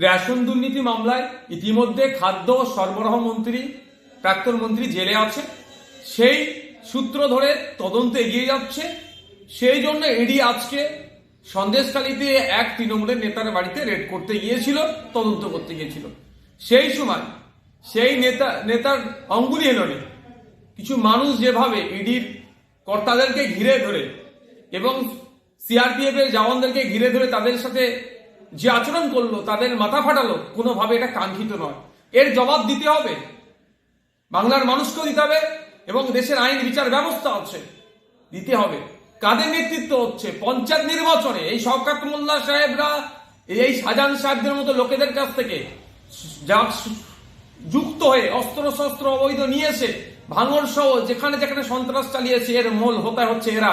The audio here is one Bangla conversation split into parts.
রেশন দুর্নীতি মামলায় ইতিমধ্যে খাদ্য সরবরাহ মন্ত্রী, প্রাক্তন মন্ত্রী জেলে আছে। সেই সূত্র ধরে তদন্ত এগিয়ে যাচ্ছে। সেই জন্য ইডি আজকে সন্দেশখালীতে এক তৃণমূলের নেতার বাড়িতে রেড করতে গিয়েছিল, তদন্ত করতে গিয়েছিল। সেই সময় সেই নেতা, নেতার অঙ্গুলি এলোনে কিছু মানুষ যেভাবে ইডির কর্তাদেরকে ঘিরে ধরে এবং সিআরপিএফ এর জওয়ানদেরকে ঘিরে ধরে তাদের সাথে যে আচরণ করল, তাদের মাথা ফাটালো, কোনোভাবে এটা কাঙ্ক্ষিত নয়। এর জবাব দিতে হবে। বাংলার মানুষকেও দিতে হবে এবং দেশের আইন বিচার ব্যবস্থা আছে, দিতে হবে। কাদের নেতৃত্ব হচ্ছে? পঞ্চায়েত নির্বাচনে এই শওকাত মোল্লা সাহেবরা এই শাহজাহান সাহেবদের মতো লোকেদের কাছ থেকে যা যুক্ত হয়ে অস্ত্র শস্ত্র অবৈধ নিয়েছে ভাঙর সহ যেখানে যেখানে সন্ত্রাস চালিয়েছে, এর মূল হতে হচ্ছে এরা।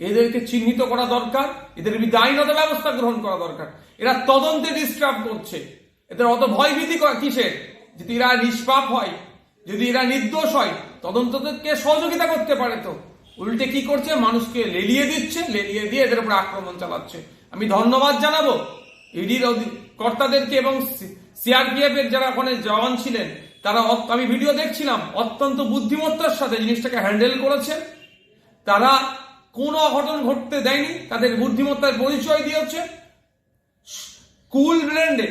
এদেরকে চিহ্নিত করা দরকার, এদের বিরুদ্ধে আইনত ব্যবস্থা গ্রহণ করা দরকার। এরা তদন্তে ডিস্টার্ব করছে। এদের অত ভয়ভীতি কিসের? যদি এরা নিষ্পাপ হয়, যদি এরা নির্দোষ হয় তদন্তকে সহযোগিতা করতে পারে তো? উল্টে কি করছে? মানুষকে লেলিয়ে দিচ্ছে, লেলিয়ে দিয়ে এদের উপর আক্রমণ চালাচ্ছে। আমি ধন্যবাদ জানাব। ইডির কর্তাদেরকে এবং সিআরপিএফ এর যারা ওখানে জওয়ান ছিলেন, তারা আমি ভিডিও দেখছিলাম, অত্যন্ত বুদ্ধিমত্তার সাথে জিনিসটাকে হ্যান্ডেল করেছে। তারা কোনো অঘটন ঘটতে দেয়নি, তাদের বুদ্ধিমত্তার পরিচয় দিয়েছে। কুল ব্র্যান্ডে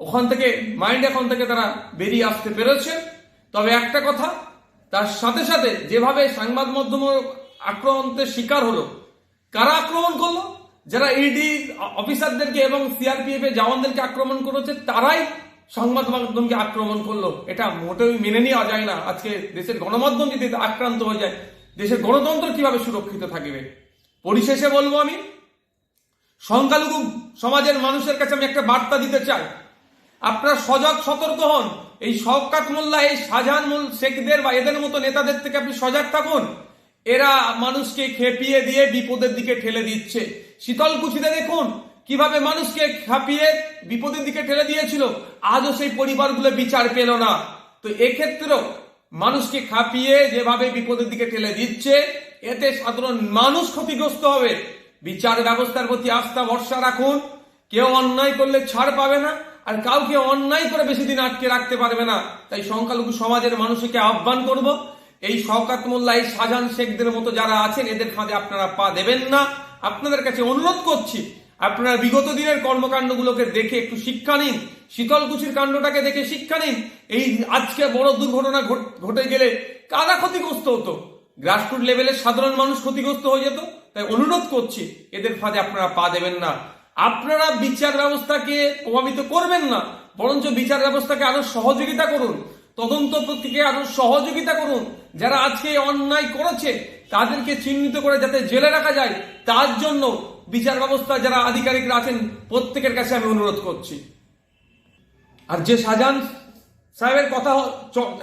ওখান থেকে মাইন্ড এখন থেকে তারা বেরিয়ে আসতে পেরেছে। তবে একটা কথা, তার সাথে সাথে যেভাবে সংবাদ মাধ্যম আক্রমণের শিকার হলো, কারা আক্রমণ করল? যারা ইডি অফিসারদেরকে এবং সিআরপিএফ এর জওয়ানদেরকে আক্রমণ করেছে, তারাই সংবাদ মাধ্যমকে আক্রমণ করল। এটা মোটেই মেনে নেওয়া যায় না। আজকে দেশের গণমাধ্যম যদি আক্রান্ত হয়ে যায় দেশের গণতন্ত্র কীভাবে সুরক্ষিত থাকবে? পরিশেষে বলব আমি, সংখ্যালঘু সমাজের মানুষের কাছে আমি একটা বার্তা দিতে চাই। আপনারা সজাগ, সতর্ক হন। এই শওকাত মোল্লা, এই শাহজাহান মোল শেখদের বা এদের মতো নেতাদের থেকে আপনি সজাগ থাকুন। এরা মানুষকে খেপিয়ে দিয়ে বিপদের দিকে ঠেলে দিচ্ছে। শীতলকুচিতে দেখুন কীভাবে মানুষকে খাপিয়ে বিপদের দিকে ঠেলে দিয়েছিল। আজও সেই পরিবারগুলো বিচার পেল না। তো এক্ষেত্রেও মানুষকে খাপিয়ে যেভাবে বিপদের দিকে ঠেলে দিচ্ছে, এতে সাধারণ মানুষ ক্ষতিগ্রস্ত হবে। বিচার ব্যবস্থার প্রতি আস্থা, ভরসা রাখুন। কেউ অন্যায় করলে ছাড় পাবে না, আর কাউকে অন্যায় করে বেশি দিন আটকে রাখতে পারবে না। তাই সংখ্যালঘু সমাজের মানুষকে আহ্বান করব, এই শওকাত মোল্লা, এই শাহজাহান শেখদের মতো যারা আছেন, এদের ফাঁদে আপনারা পা দেবেন না। আপনাদের কাছে অনুরোধ করছি আপনারা বিগত দিনের কর্মকাণ্ডগুলোকে দেখে একটু শিক্ষা নিন। শীতলকুচির কাণ্ডটাকে দেখে শিক্ষা নিন। এই আজকে বড় দুর্ঘটনা ঘট- গেলে কারা ক্ষতিগ্রস্ত হতো? গ্রাসরুট লেভেলের সাধারণ মানুষ ক্ষতিগ্রস্ত হয়ে যেত? তাই অনুরোধ করছি, এদের ফাঁদে আপনারা পা দেবেন না। আপনারা বিচার ব্যবস্থাকে প্রভাবিত করবেন না, বরঞ্চ বিচার ব্যবস্থাকে আরও সহযোগিতা করুন। তদন্ত প্রত্যেকে আরও সহযোগিতা করুন। যারা আজকে অন্যায় করেছে, তাদেরকে চিহ্নিত করে যাতে জেলে রাখা যায়, তার জন্য বিচার ব্যবস্থা যারা আধিকারিকরা আছেন, প্রত্যেকের কাছে আমি অনুরোধ করছি। আর যে শাহজাহান সাহেবের কথা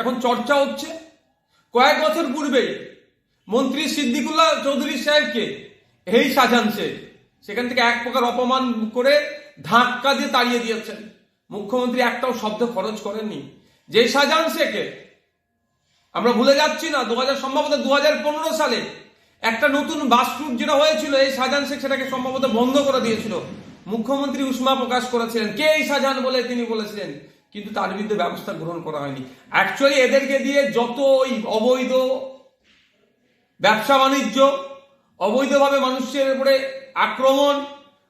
এখন চর্চা হচ্ছে, কয়েক বছর পূর্বে মন্ত্রী সিদ্দিকুল্লাহ চৌধুরী সাহেবকে, এই শাহজাহান শেখ সেখান থেকে এক প্রকার অপমান করে ধাক্কা দিয়ে তাড়িয়ে দিয়েছেন। মুখ্যমন্ত্রী একটাও শব্দ খরচ করেননি। যে শাহজাহান শেখে আমরা ভুলে যাচ্ছি না, দু হাজার সম্ভবত দু হাজার পনেরো সালে একটা নতুন বাস রুট যেটা হয়েছিল, এই শাহজাহান শেখ সেটাকে সম্ভবত বন্ধ করে দিয়েছিল। মুখ্যমন্ত্রী উষ্মা প্রকাশ করেছিলেন। কে এই শাহজাহান বলে তিনি বলেছিলেন? কিন্তু তার বিরুদ্ধে ব্যবস্থা গ্রহণ করা হয়নি। অ্যাকচুয়ালি এদেরকে দিয়ে যত ওই অবৈধ ব্যবসা বাণিজ্য, অবৈধভাবে মানুষের উপরে আক্রমণ,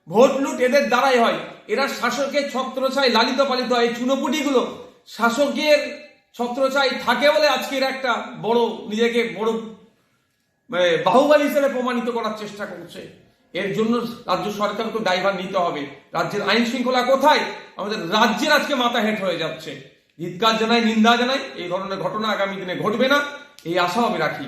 ভোট লুট এদের দ্বারাই হয়। এরা শাসকের ছত্রছায় লালিত পালিত হয়। এই চুনোপুটিগুলো শাসকের ছত্রছায় থাকে বলে আজকে এরা একটা বড়, নিজেকে বড় বাহুবলী হিসেবে প্রমাণিত করার চেষ্টা করছে। এর জন্য রাজ্য সরকারকে দায়ভার নিতে হবে। রাজ্যের আইন শৃঙ্খলা কোথায়? আমাদের রাজ্যের আজকে মাথা হেঁট হয়ে যাচ্ছে। ধিৎকার জানায় নিন্দা জানায় এই ধরনের ঘটনা আগামী দিনে ঘটবে না, এই আশাও আমি রাখি।